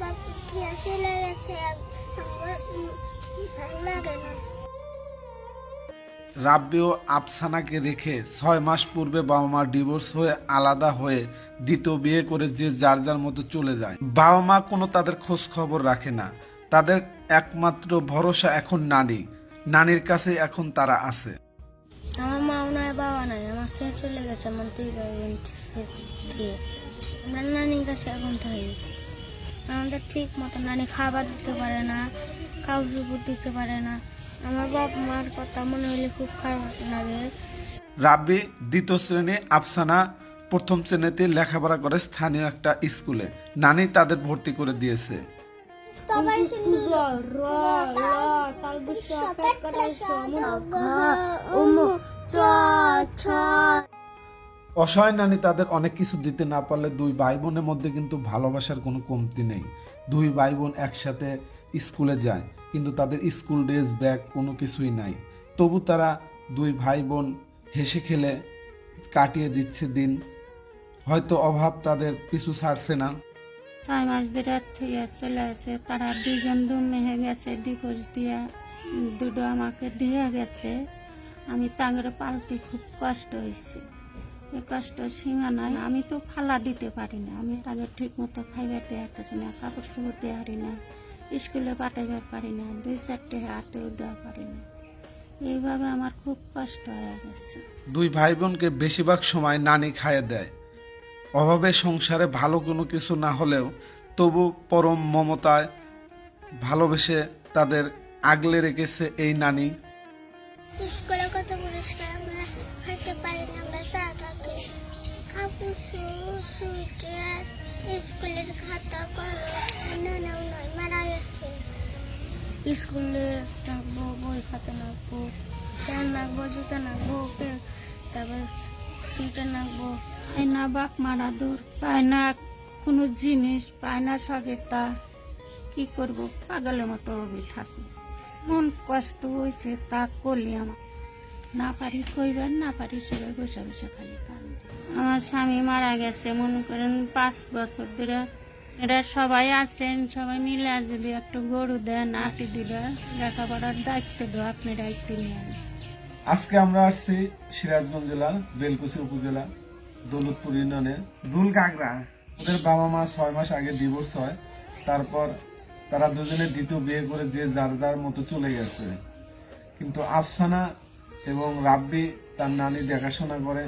বাবা চলে গেছে রাব্বি ও আফসানাকে রেখে ছয় মাস পূর্বে বাবা মা ডিভোর্স হয়ে আলাদা হয়ে দ্বিতীয় বিয়ে করে যে যার যার মতো চলে যায়। বাবা মা কোনো তাদের খোঁজ খবর রাখে না। তাদের একমাত্র ভরসা এখন নানি। নানির কাছে এখন তারা আছে। আমার মাও নাই, বাবা নাই। আমার ছেলে চলে গেছে, আমার দুই ভাই আমরা নানির কাছে এখন থাকি। আমাদের ঠিক মতো নানি খাবার দিতে পারে না কাউকে উপর দিতে পারে না। আমার বাপ মার কথা মনে হলে খুব খারাপ লাগে। রাব্বি দ্বিতীয় শ্রেণি আফসানা প্রথম শ্রেণীতে লেখাপড়া করে স্থানীয় একটা স্কুলে। নানি তাদের ভর্তি করে দিয়েছে। অসহায় নানি তাদের অনেক কিছু দিতে না পারলে দুই ভাই বোনের মধ্যে কিন্তু ভালোবাসার কোনো কমতি নেই। দুই ভাই বোন একসাথে স্কুলে যায়, কিন্তু তাদের স্কুল ড্রেস, ব্যাগ কোনো কিছুই নাই। তবু তারা দুই ভাই বোন হেসে খেলে কাটিয়ে দিচ্ছে দিন। হয়তো অভাব তাদের পিছু ছাড়ছে না। ছয় মাস ধরে থেকে চলে আসে। তারা দুজন দু হয়ে গেছে ডিভোর্স দিয়া দুটো আমাকে দিয়ে গেছে। আমি তাঙ্গরে পালতে খুব কষ্ট হয়েছে এই কষ্ট সীমা নাই। আমি তো ফালা দিতে পারি না। আমি তাকে ঠিক মতো খাইবার দেওয়া পারছি না কাপড় চোপড় দেওয়া পারি না স্কুলে পাঠাইবার পারি না দুই চারটে হাতেও দেওয়া পারি না। এইভাবে আমার খুব কষ্ট হয়ে গেছে। দুই ভাই বোনকে বেশিরভাগ সময় নানি খাইয়ে দেয়। অভাবে সংসারে ভালো কোনো কিছু না হলেও তবু পরম মমতায় ভালোবেসে তাদের আগলে রেখেছে এই নানি। স্কুলে নাকবো বই খাতা নাকবো, প্যান নাকবো, জুতা নাকবো পে- তারপর সুইটার নাকবো। পায় না বাপ মারা দূর। পায় না কোনো জিনিস পায় না শখের তা। কি করব? পাগলের মতো হবে থাকি মন কষ্ট হয়েছে তা করলি আমার না পারি কইবার না পারি সবাই বসে বসে খালি আমার স্বামী মারা গেছে মনে করেন পাঁচ বছর ধরে। এরা সবাই আছেন সবাই মিলে যদি একটু গরু দেন আটি দিলে লেখাপড়ার দায়িত্ব দেওয়া আপনি দায়িত্ব নিয়ে আজকে আমরা আসছি সিরাজগঞ্জ জেলার বেলকুচি উপজেলা দৌলতপুর ইউনিয়নে। দুল কাকড়া। ওদের বাবা মা ছয় মাস আগে ডিভোর্স হয় তারপর তারা দুজনে দ্বিতীয় বিয়ে করে যে যার যার মতো চলে গেছে। কিন্তু আফসানা এবং রাব্বি তার নানি দেখাশোনা করে।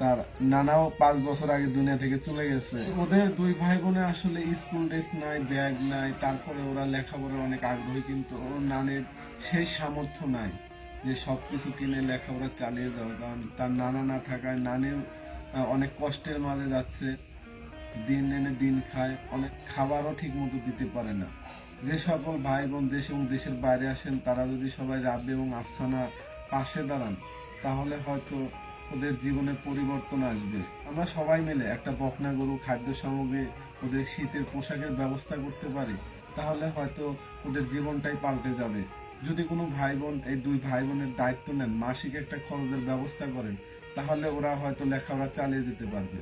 তার নানাও পাঁচ বছর আগে দুনিয়া থেকে চলে গেছে। ওদের দুই ভাই বোনে আসলে স্কুল ড্রেস নাই, ব্যাগ নাই, তারপরে ওরা লেখাপড়ার অনেক আগ্রহী, কিন্তু ওর নানের সেই সামর্থ্য নাই যে সব কিছু কিনে লেখাপড়া চালিয়ে দেওয়া কারণ তার নানা না থাকায় নানিও অনেক কষ্টের মাঝে যাচ্ছে, দিন এনে দিন খায়, অনেক খাবারও ঠিক মতো দিতে পারে না। যে সকল ভাই বোন দেশ এবং দেশের বাইরে আসেন, তারা যদি সবাই রাব্বি এবং আফসানা পাশে দাঁড়ান, তাহলে হয়তো ওদের জীবনে পরিবর্তন আসবে। আমরা সবাই মিলে একটা বকনা গরু খাদ্য সামগ্রী ওদের শীতের পোশাকের ব্যবস্থা করতে পারি, তাহলে হয়তো ওদের জীবনটাই পাল্টে যাবে। যদি কোনো ভাই বোন এই দুই ভাই বোনের দায়িত্ব নেন, মাসিক একটা খরচের ব্যবস্থা করেন, তাহলে ওরা হয়তো লেখাপড়া চালিয়ে যেতে পারবে।